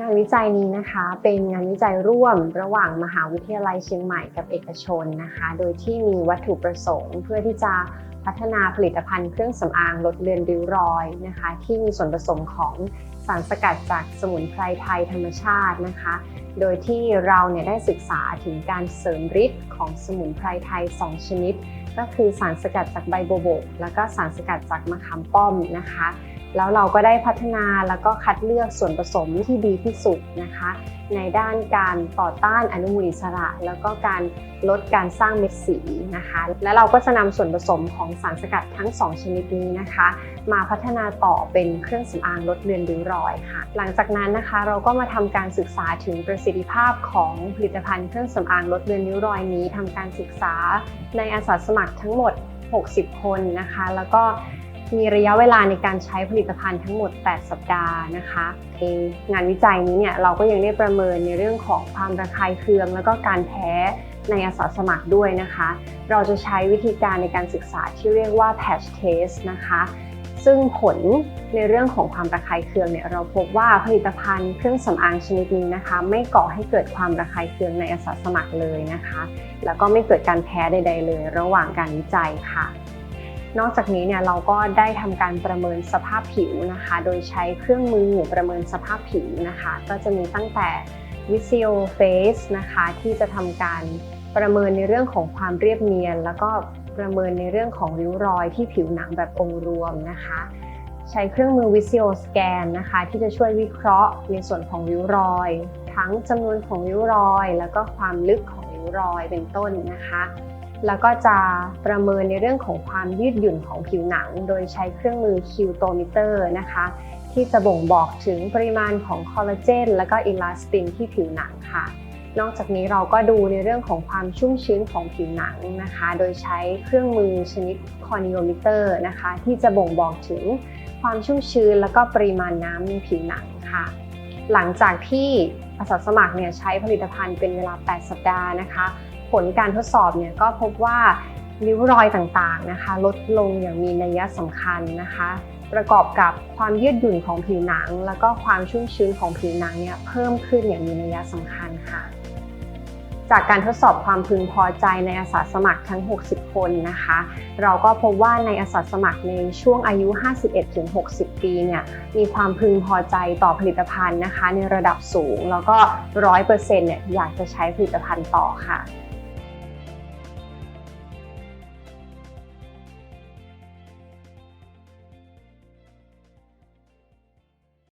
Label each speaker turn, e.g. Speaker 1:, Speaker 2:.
Speaker 1: งานวิจัยนี้นะคะเป็นงานวิจัยร่วมระหว่างมหาวิทยาลัยเชียงใหม่กับเอกชนนะคะ โดยที่มีวัตถุประสงค์ เพื่อที่จะพัฒนาผลิตภัณฑ์เครื่องสำอางลดเลือนริ้วรอยนะคะ ที่มีส่วนผสมของสารสกัดจากสมุนไพรไทยธรรมชาตินะคะ โดยที่เราเนี่ยได้ศึกษาถึงการเสริมฤทธิ์ของสมุนไพรไทย 2 ชนิด ก็คือสารสกัดจากใบโบโบก แล้วก็สารสกัดจากมะขามป้อมนะคะ แล้วเราก็ได้พัฒนาแล้วก็คัดเลือกส่วนผสมที่ดีที่สุดนะคะ ในด้านการต่อต้านอนุมูลอิสระ แล้วก็การลดการสร้างเม็ดสีนะคะ และเราก็จะนำส่วนผสมของสารสกัดทั้ง 2 ชนิดนี้นะคะ มาพัฒนาต่อเป็นเครื่องสำอางลดเลือนริ้วรอยค่ะ หลังจากนั้นนะคะเราก็มาทำการศึกษาถึงประสิทธิภาพของผลิตภัณฑ์เครื่องสำอางลดเลือนริ้วรอยนี้ทำการศึกษาในอาสาสมัครทั้งหมด 60 คนนะคะ แล้วก็ มีระยะเวลาในการใช้ผลิตภัณฑ์ทั้งหมด 8 สัปดาห์นะคะในงานวิจัยนี้เนี่ยเราก็ยังได้ประเมินในเรื่องของความระคายเคือง แล้วก็การแพ้ในอาสาสมัครด้วยนะคะ เราจะใช้วิธีการในการศึกษาที่เรียกว่า patch test นะคะซึ่งผลในเรื่องของความระคายเคืองเนี่ยเราพบว่าผลิตภัณฑ์เครื่องสำอางชนิดนี้นะคะ ไม่ก่อให้เกิดความระคายเคืองในอาสาสมัครเลยนะคะ แล้วก็ไม่เกิดการแพ้ใด ๆ เลย ระหว่างการวิจัยค่ะ นอกจากนี้เนี่ยเราก็ได้ทำการประเมินสภาพผิวนะคะ โดยใช้เครื่องมือประเมินสภาพผิวนะคะ ก็จะมีตั้งแต่ Visio Face นะคะที่จะทำการประเมินในเรื่องของความเรียบเนียน แล้วก็ประเมินในเรื่องของริ้วรอยที่ผิวหนังแบบองค์รวมนะคะ ใช้เครื่องมือ Visio Scan นะคะที่จะช่วยวิเคราะห์ในส่วนของริ้วรอย ทั้งจำนวนของริ้วรอย แล้วก็ความลึกของริ้วรอยเป็นต้นนะคะ แล้วก็จะประเมินในเรื่องของความยืดหยุ่นของผิวหนัง โดยใช้เครื่องมือคิวโตมิเตอร์นะคะ ที่จะบ่งบอกถึงปริมาณของคอลลาเจนและก็อิลาสตินที่ผิวหนังค่ะ นอกจากนี้เราก็ดูในเรื่องของความชุ่มชื้นของผิวหนังนะคะ โดยใช้เครื่องมือชนิดคอนิโอมิเตอร์นะคะ ที่จะบ่งบอกถึงความชุ่มชื้นแล้วก็ปริมาณน้ำในผิวหนังค่ะหลังจากที่อาสาสมัครเนี่ยใช้ผลิตภัณฑ์เป็นเวลา 8 สัปดาห์นะคะ ผลการทดสอบเนี่ยก็พบว่าริ้วรอยต่างๆนะคะ ลดลงอย่างมีนัยสำคัญนะคะ ประกอบกับความยืดหยุ่นของผิวหนัง แล้วก็ความชุ่มชื้นของผิวหนังเนี่ยเพิ่มขึ้นอย่างมีนัยสำคัญค่ะ จากการทดสอบความพึงพอใจในอาสาสมัครทั้ง 60 คนนะคะ เราก็พบว่าในอาสาสมัครในช่วงอายุ 51-60 ปีเนี่ยมีความพึงพอใจต่อผลิตภัณฑ์นะคะ ในระดับสูง แล้วก็ 100%เนี่ยอยากจะใช้ผลิตภัณฑ์ต่อค่ะ